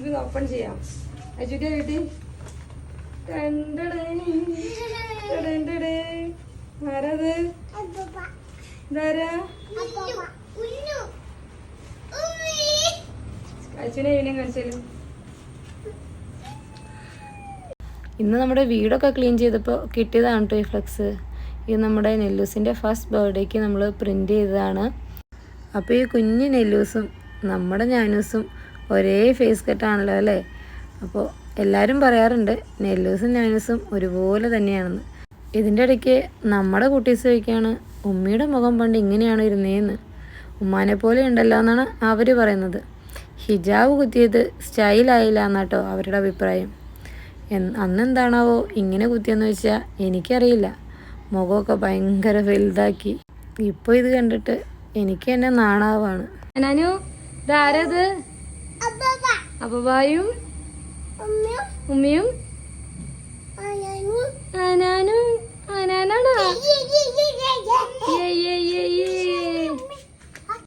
നമുക്ക് ഓപ്പൺ ചെയ്യാം. അജുന്റെ വീട്ടി ആരത്? ഇന്ന് നമ്മുടെ വീടൊക്കെ ക്ലീൻ ചെയ്തപ്പോൾ കിട്ടിയതാണ് കേട്ടോ ഈ ഫ്ലക്സ് ഇത് നമ്മുടെ നെല്ലൂസിന്റെ ഫസ്റ്റ് ബർത്ത്ഡേക്ക് നമ്മൾ പ്രിന്റ് ചെയ്തതാണ്. അപ്പോൾ ഈ കുഞ്ഞ് നെല്ലൂസും നമ്മുടെ ഞാനൂസും ഒരേ ഫേസ് കട്ടാണല്ലോ അല്ലേ? അപ്പോൾ എല്ലാവരും പറയാറുണ്ട് നെല്ലൂസും നാനൂസും ഒരുപോലെ തന്നെയാണെന്ന്. ഇതിന്റെ ഇടയ്ക്ക് നമ്മുടെ കുട്ടീസ് ചോദിക്കുകയാണ് ഉമ്മിയുടെ മുഖം പണ്ട് ഇങ്ങനെയാണ് ഇരുന്നേന്ന്? ഉമ്മാനെ പോലെ ഉണ്ടല്ലോ എന്നാണ് അവർ പറയുന്നത്. ഹിജാബ് കുത്തിയത് സ്റ്റൈലായില്ല എന്നാട്ടോ അവരുടെ അഭിപ്രായം. അന്നെന്താണാവോ ഇങ്ങനെ കുത്തിയെന്ന് വെച്ചാൽ എനിക്കറിയില്ല. മുഖമൊക്കെ ഭയങ്കര വലുതാക്കി. ഇപ്പോൾ ഇത് കണ്ടിട്ട് എനിക്ക് തന്നെ നാണാവാണ്. നാനു ഇതാരത് അപ്പവായും ഉമ്മയും ആന